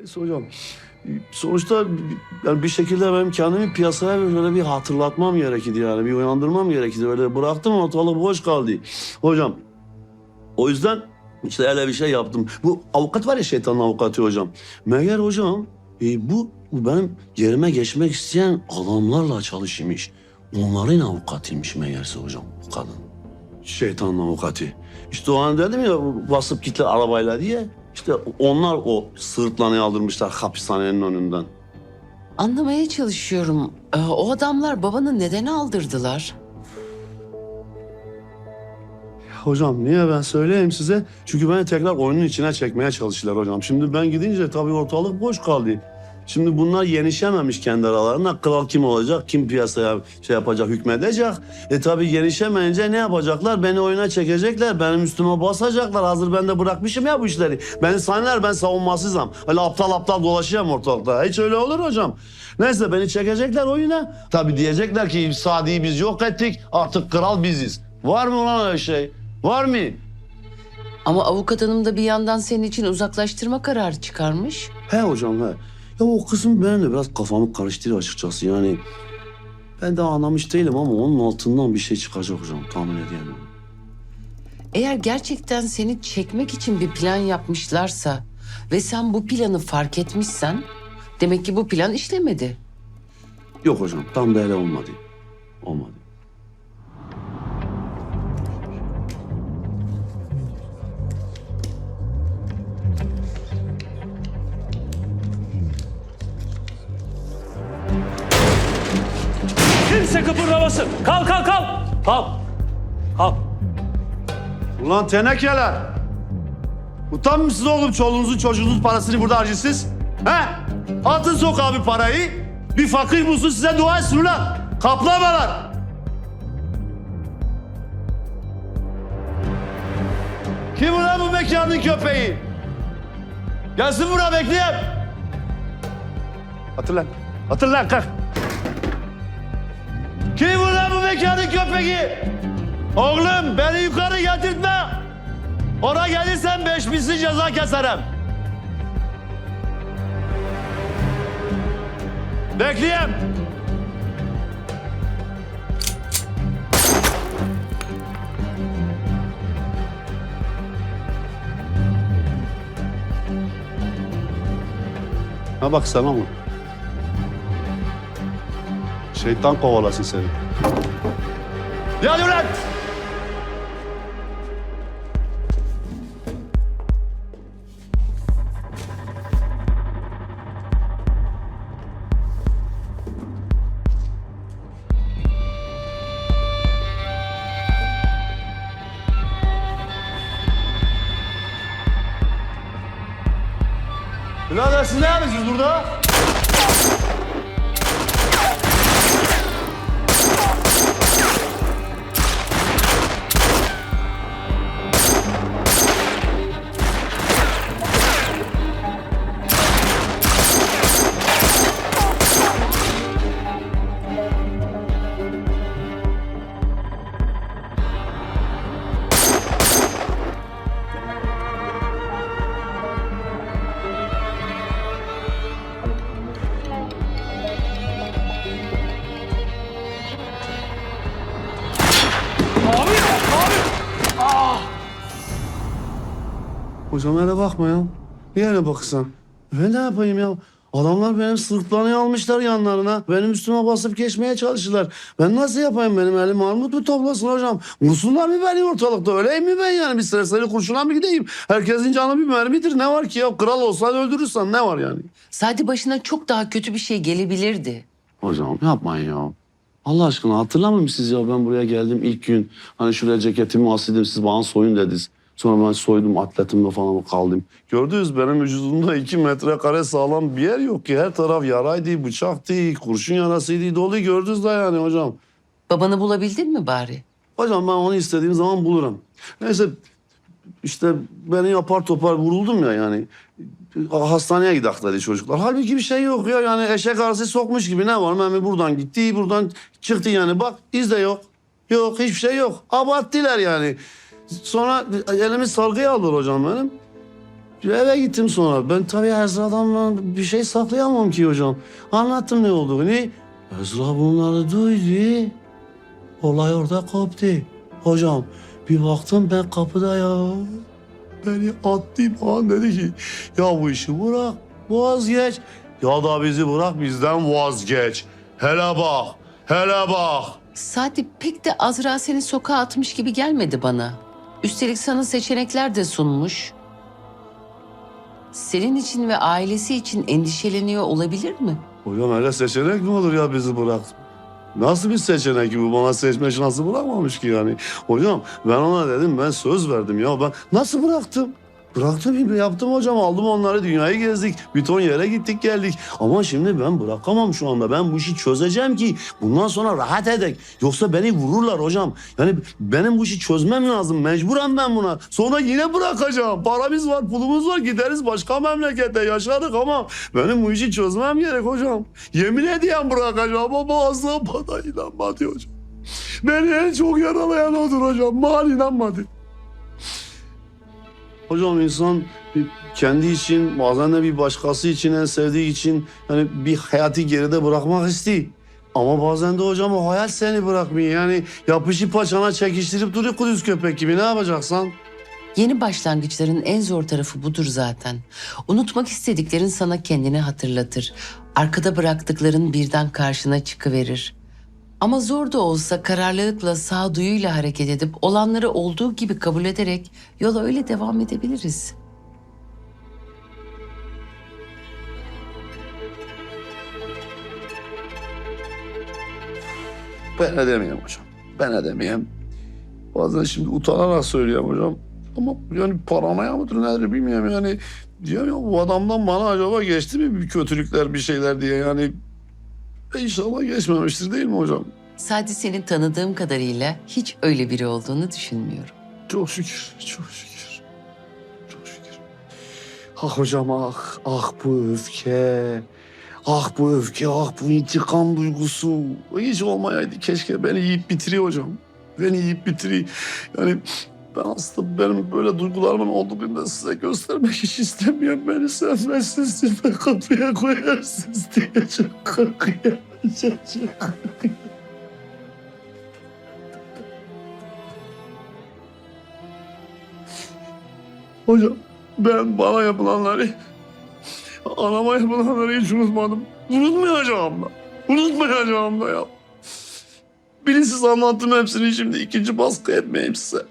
Neyse hocam. Sonuçta yani bir şekilde benim kendimi piyasaya böyle bir hatırlatmam gerekirdi yani. Bir uyandırmam gerekirdi. Öyle bıraktım ortalık boş kaldı. Hocam o yüzden işte öyle bir şey yaptım. Bu avukat var ya şeytanın avukatı hocam. Meğer hocam e, bu, bu benim yerime geçmek isteyen adamlarla çalışmış. Onların avukatıymış meğerse hocam bu kadın. Şeytanın avukatı. İşte o an dedim ya basıp gittiler arabayla diye. İşte onlar o sırtlanı aldırmışlar hapishanenin önünden. Anlamaya çalışıyorum. Ee, o adamlar babanı neden aldırdılar? Hocam niye ben söyleyeyim size? Çünkü beni tekrar oyunun içine çekmeye çalıştılar hocam. Şimdi ben gidince tabii ortalık boş kaldı. Şimdi bunlar yenişememiş kendi aralarında. Kral kim olacak, kim piyasaya şey yapacak, hükmedecek. E tabii yenişemeyince ne yapacaklar? Beni oyuna çekecekler, benim üstüme basacaklar. Hazır ben de bırakmışım ya bu işleri. Beni sanırlar ben savunmasızım. Öyle aptal aptal dolaşıyorum ortalıkta. Hiç öyle olur hocam. Neyse beni çekecekler oyuna. Tabii diyecekler ki Sadi'yi biz yok ettik, artık kral biziz. Var mı ulan öyle şey? Var mı? Ama avukat hanım da bir yandan senin için uzaklaştırma kararı çıkarmış. He hocam he. Ya o kısım benim de biraz kafamı karıştırıyor açıkçası yani. Ben de anlamış değilim ama onun altından bir şey çıkacak hocam tahmin edemiyorum. Eğer gerçekten seni çekmek için bir plan yapmışlarsa ve sen bu planı fark etmişsen demek ki bu plan işlemedi. Yok hocam tam böyle olmadı. Olmadı. Kimse kıpırdamasın. Kalk kalk kalk. Kalk. Kalk. Ulan tenekeler! Utanmıyorsunuz oğlum çoluğunuzun çocuğunuzun parasını burada harcıyorsunuz? He? Atın sokağa bir parayı. Bir fakir bulsun size dua etsin ulan. Kaplamalar. Kim ulan bu mekanın köpeği? Gelsin buraya bekleyeyim. Atın lan kalk. Mekanın köpeği? Oğlum beni yukarı getirtme. Ona gelirsen beş misli ceza keserim. Bekleyeyim. Ha bak sana mı? Şeytan kovalasın seni. Ya ulan! Birader siz ne yapıyorsunuz burada? Hocam öyle bakma ya. Niye öyle bakırsan? Ben ne yapayım ya? Adamlar benim sırtlanıyı almışlar yanlarına. Benim üstüme basıp geçmeye çalışırlar. Ben nasıl yapayım? Benim elim armut mu toplasın hocam? Vursunlar mı beni ortalıkta? Öyleyim mi ben yani? Bir stresleri kurşuna mı gideyim? Herkesin canı bir mermidir. Ne var ki ya? Kral olsan öldürürsen ne var yani? Sadi başına çok daha kötü bir şey gelebilirdi. Hocam yapmayın ya. Allah aşkına hatırlamıyor musunuz ya ben buraya geldim ilk gün. Hani şuraya ceketimi asaydım siz bana soyun dediniz. Sonra ben soydum atletimle falan kaldım. Gördünüz benim vücudumda iki metrekare sağlam bir yer yok ki. Her taraf yaraydı, bıçaktı, kurşun yarasıydı. Dolu gördünüz de yani hocam. Babanı bulabildin mi bari? Hocam ben onu istediğim zaman bulurum. Neyse işte beni yapar topar vuruldum ya yani. Hastaneye dedi çocuklar. Halbuki bir şey yok ya yani eşek arısı sokmuş gibi ne var? Memi buradan gitti, buradan çıktı yani. Bak iz de yok. Yok hiçbir şey yok. Abarttılar yani. Sonra elimi sargıya aldılar hocam benim. eve gittim sonra. Ben tabii Ezra'dan bir şey saklayamam ki hocam. Anlattım ne olduğunu. Ezra bunları duydu. Olay orada koptu. Hocam bir baktım ben kapıda ya. Beni attı bana dedi ki ya bu işi bırak vazgeç. Ya da bizi bırak bizden vazgeç. Hele bak, hele bak. Sadi pek de Azra seni sokağa atmış gibi gelmedi bana. Üstelik sana seçenekler de sunmuş. Senin için ve ailesi için endişeleniyor olabilir mi? Hocam öyle seçenek mi olur ya bizi bırak? Nasıl bir seçenek bu bana seçme şansı bırakmamış ki yani. Hocam ben ona dedim ben söz verdim ya ben nasıl bıraktım? Bıraktım yaptım hocam aldım onları dünyayı gezdik. Bir ton yere gittik geldik. Ama şimdi ben bırakamam şu anda. Ben bu işi çözeceğim ki bundan sonra rahat edek. Yoksa beni vururlar hocam. Yani benim bu işi çözmem lazım. Mecburen ben buna. Sonra yine bırakacağım. Paramız var, pulumuz var. Gideriz başka memlekette yaşadık ama benim bu işi çözmem gerek hocam. Yemin ediyorum bırakacağım ama asla bana inanmadı hocam. Beni en çok yaralayan odur hocam. Mal inanmadı. Hocam insan kendi için bazen de bir başkası için en sevdiği için yani bir hayatı geride bırakmak istiyor. Ama bazen de hocam o hayal seni bırakmıyor. Yani yapışı paçana çekiştirip duruyor kudüs köpek gibi ne yapacaksan? Yeni başlangıçların en zor tarafı budur zaten. Unutmak istediklerin sana kendini hatırlatır. Arkada bıraktıkların birden karşına çıkıverir. Ama zor da olsa kararlılıkla, sağduyuyla hareket edip olanları olduğu gibi kabul ederek yola öyle devam edebiliriz. Ben edemeyim hocam. Ben edemeyim. Bazen şimdi utanarak söylüyorum hocam. Ama yani paranoya mıdır nedir bilmiyorum yani. Diyorum ya bu adamdan bana acaba geçti mi bir kötülükler bir şeyler diye yani. İnşallah geçmemiştir değil mi hocam? Sadece senin tanıdığım kadarıyla hiç öyle biri olduğunu düşünmüyorum. Çok şükür, çok şükür. Çok şükür. Ah hocam ah, ah bu öfke. Ah bu öfke, ah bu intikam duygusu. Hiç olmayaydı keşke beni yiyip bitiriyor hocam. Beni yiyip bitiriyor. Yani ben aslında benim böyle duygularımın olduğunu da size göstermek hiç istemiyorum. Beni sevmezsiniz de kapıya koyarsınız diye çok korkuyorum. Hocam ben bana yapılanları, anama yapılanları hiç unutmadım. Unutmayacağım da. Unutmayacağım da ya. Bilinçsiz anlattım hepsini şimdi ikinci baskı etmeyeyim size.